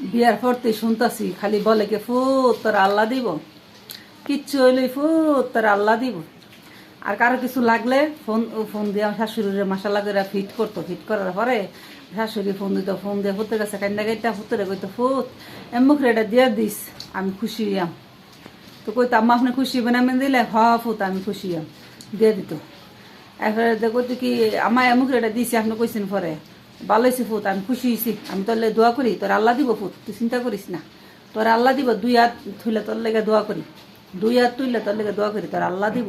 বিয়ার পরতে শুনতাছি, খালি বলে কে ফুত তোর আল্লাহ দিব? কিচ্ছু হইলে ফুত তোর আল্লাহ দিব। আর কারও কিছু লাগলে ফোন ফোন দিয়ে আমার শাশুড়ির মশালা করে ফিট করতো। ফিট করার পরে শাশুড়ি ফোন দিত, ফোন দিয়ে ফুতের কাছে কান্দা গাইটা ফুতরে কইতো ফুত এমুখ এটা দিয়ে দিস, আমি খুশি হইয়াম। তো কইতো, আম্মা, আপনি খুশি হবেন আমি দিলে, হ ফুত আমি খুশি হইয়াম। দিয়ে দিত। এরপরে কইতো কি আমার এমুখ এটা দিছি, আপনি কইছেন পরে? ভালো হয়েছে ফুত, আমি খুশি হয়েছি। আমি তোর দোয়া করি, তোর আল্লাহ দিব ফুত, তুই চিন্তা করিস না। তোর আল্লাহ দিব, দুই হাত থুইলে তোর লেগে দোয়া করি। দুই হাত তুইলে তোর লেগে দোয়া করি, তোর আল্লাহ দিব।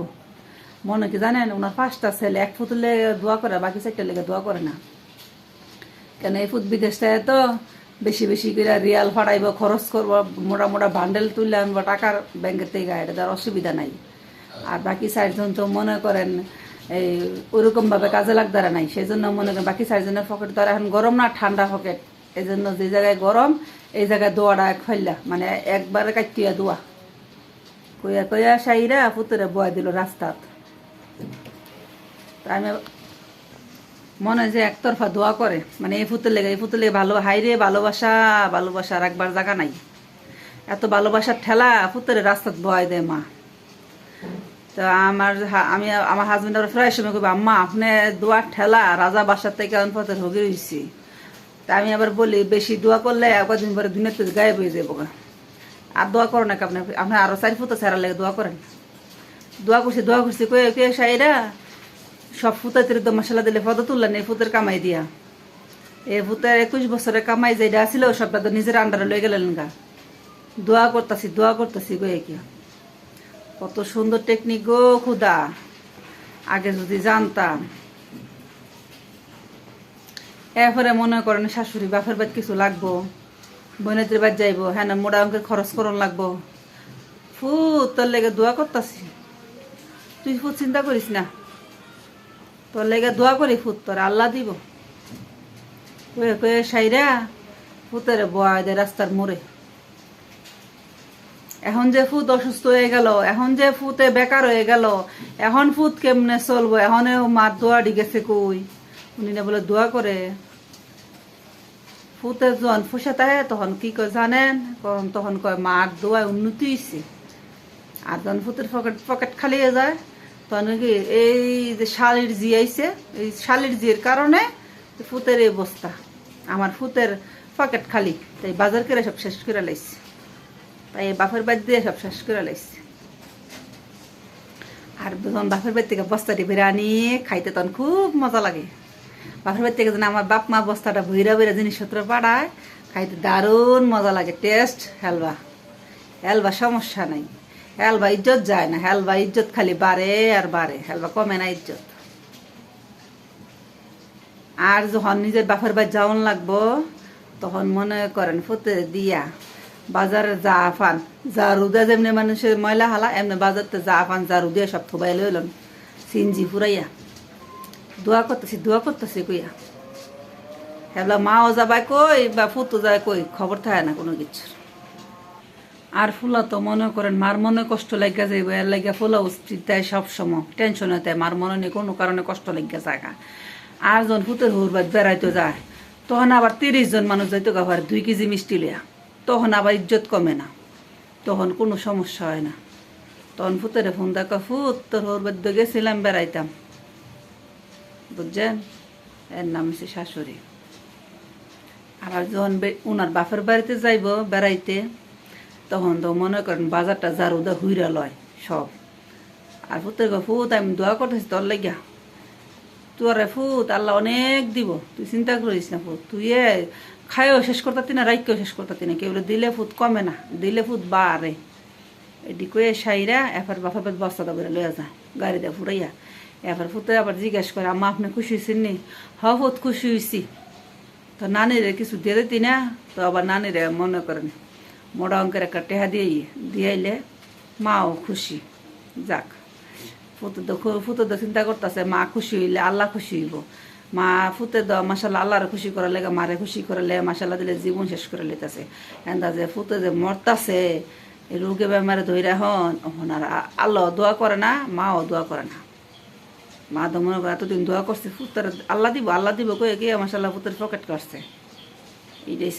মনে কি জানেন, ওনার পাঁচটা ছেলে এক ফুটের লেগে দোয়া করে বাকি চারটা লেগে দোয়া করে না। কেন, এই ফুত বিদেশ থেকে তো বেশি বেশি করে রিয়াল ফাটাইব, খরচ করব, মোটা মোটা বান্ডেল তুলে আনব, টাকার ব্যাংকের থেকে, এটা তার অসুবিধা নাই। আর বাকি চারজন তো মনে করেন এই ওরকম ভাবে কাজে লাগতারা নাই। সেই জন্য মনে করেন বাকি চারজনের পকেট তো আর এখন গরম না, ঠান্ডা পকেট এই জন্য যে জায়গায় গরম, এই জায়গায় দোয়াটা এক ফাইলা মানে একবারে কাটিয়া দোয়া। কইয়া কইয়া সাইরা পুতরে বয়া দিল রাস্তাত। আমি মনে হয় যে একতরফা দোয়া করে মানে এই ফুতের লেগে, এই ফুতের লেগে ভালো হাইরে ভালোবাসা ভালোবাসা রাখবার জায়গা নাই। এত ভালোবাসার ঠেলা ফুতের রাস্তাত বয় দেয় মা। তো আমার আমি আমার হাজবেন্ড আবার প্রায় সময় কইবা, আম্মা, আপনি দোয়ার ঠেলা, রাজা বাসার থেকে এখন পথের হগে রয়েছি তা আমি আবার বলি, বেশি দোয়া করলে কদিন পরে দিনের তো গায়েব হয়ে যাব। আর দোয়া না আপনি আপনি আরও চারি ফুটো ছাড়া লেগে দোয়া করেন। দোয়া করছি দোয়া করছি, কয়ে, কে সাইরা? সব ফুতাতে তো মশলা দিলে পদ তুললেন, এই ফুতের কামাই দিয়া। এই ফুতের একুশ বছরের কামাই যেটা ছিল সবটা তো নিজের আন্ডারে লয়ে গেলেন গা। দোয়া করতাছি দোয়া করতাছি গয়ে কি? কত সুন্দর টেকনিক গো, খুদা। আগে যদি জানতাম। এরপরে মনে করেন শাশুড়ি বাপের বাদ কিছু লাগবো, বোনেদের বাদ যাইবো হ্যাঁ মোটা অঙ্কের খরচ করন লাগবো। ফুট তোর লেগে দোয়া করতাছি। তুই ফুট চিন্তা করিস না। তোর লেগে দোয়া করি ফুট তোর আল্লাহ দিব। কয়ে কয়ে, সাইরা, ফুতের বয় রাস্তার মোড়ে। এখন যে ফুত অসুস্থ হয়ে গেল, এখন যে ফুতে বেকার হয়ে গেল, এখন ফুত কেমনে চলবো? এখন মার দোয়া গেছে কই? উনি না বলে দোয়া করে। ফুতে যখন ফুসে থাকে তখন কি কয় জানেন? তখন কয় মার দোয়ায় উন্নতি হয়েছে আর যখন ফুতের পকেট পকেট খালি হয়ে যায়, তখন কি এই যে শালির জি আইছে, এই শালির জির কারণে ফুতের এই অবস্থা। আমার ফুতের পকেট খালি, তাই বাজার করে সব শেষ করে লাইছে। তাই বাপের বাদ দিয়ে সব শেষ করে লাইছে। আর যখন বাপের বাড়ি থেকে বস্তাটি বেড়ে আনি, খাইতে তখন খুব মজা লাগে। বাপের বাড়ি থেকে যেন আমার বাপ মা বস্তাটা ভৈরা ভৈরা জিনিসপত্র পাঠায়, খাইতে দারুণ মজা লাগে। টেস্ট, হেলবা। হেলবা সমস্যা নাই। হেলবা ইজ্জত যায় না। হেলবা ইজ্জত খালি বাড়ে আর বাড়ে। হেলবা কমে না ইজ্জত। আর যখন নিজের বাপের বাড়ি যাওয়ান লাগবো, তখন মনে করেন ফুতে দিয়া বাজারে যা ফান ঝাড়ু দিয়ে যেমনি মানুষের ময়লা হালা, এমনি বাজারতে যা ফান ঝাড়ু দিয়ে সব থুবাই লইলেন সিনজি ফুরাইয়া। দোয়া করতেছি দোয়া করতেছি কইয়া। হেবলা মাও যাবাই কই বা ফুতো যায় কই, খবর থাকে না কোনো কিছুর। আর ফুলা তো মনে করেন, মার মনে কষ্ট লাগিয়া যাইব, এর লাগিয়া ফুলা উচিত দেয় সবসময় টেনশন হতে মার মনে নেই কোনো কারণে কষ্ট লাগিয়া জায়গা আর জন ফুতের হুরবাদ বেড়াইতে যায়, তখন আবার তিরিশ জন মানুষ যাইতো গাভার দুই কেজি মিষ্টি লিয়া তখন আবার ইজ্জত কমে না। তখন কোনো সমস্যা হয় না। তখন ফুতেরে ফোন দেখা, ফুত, তোর হুরবাদ গেছিলাম, বেড়াইতাম। বুঝছেন? এর নাম হচ্ছে শাশুড়ি। আবার যখন উনার বাপের বাড়িতে যাইব বেড়াইতে, তখন তো মনে করেন বাজারটা জারুদা হুইরা লয় সব। আর ফুতের ফুত, আমি দোয়া করতেছি তোর লাগিয়া। তোরে ফুত, আল্লাহ অনেক দিব। তুই চিন্তা করিস না ফুত, তুই এ খাইও শেষ করতাতি না রাইকেও শেষ করতাতি না। কেউ দিলে ফুত কমে না, দিলে ফুত বাড়ে। এটি কয়ে সাইরা বাপা বেদ বস্তা দাবরে লইয়া যায় গাড়ি দিয়ে ফুরাইয়া। এবার ফুতে আবার জিজ্ঞাসা করে, আম্মা, আপনি খুশি হয়েছেন নি? হ ফুত, খুশি হয়েছি তো নানিরে কিছু দিয়ে দিতি না? তো আবার নানিরে মনে করেন, মোটা অঙ্কের একটা টেহা দিয়ে দিয়াইলে মাও খুশি, যাক। ফুতে তো খু- ফুতে চিন্তা করতেছে, মা খুশি হইলে আল্লাহ খুশি হইব। মা ফুতে দ মাসাল্লাহ আল্লাহরে খুশি করার লেগে, মারে খুশি করালে মাসাল্লাহ দিলে জীবন শেষ করে লেতেছে এন্দা যে ফুতে যে মরতাছে রোগে বেমারে ধৈরা হন হন আর আল্লাহ দোয়া করে না, মাও দোয়া করে না। মা তো মনে করে এতদিন দোয়া করছে, ফুতের আল্লাহ দিব আল্লাহ দিব কয়ে গিয়ে মাসাল্লাহ ফুতের পকেট করছে এইটাই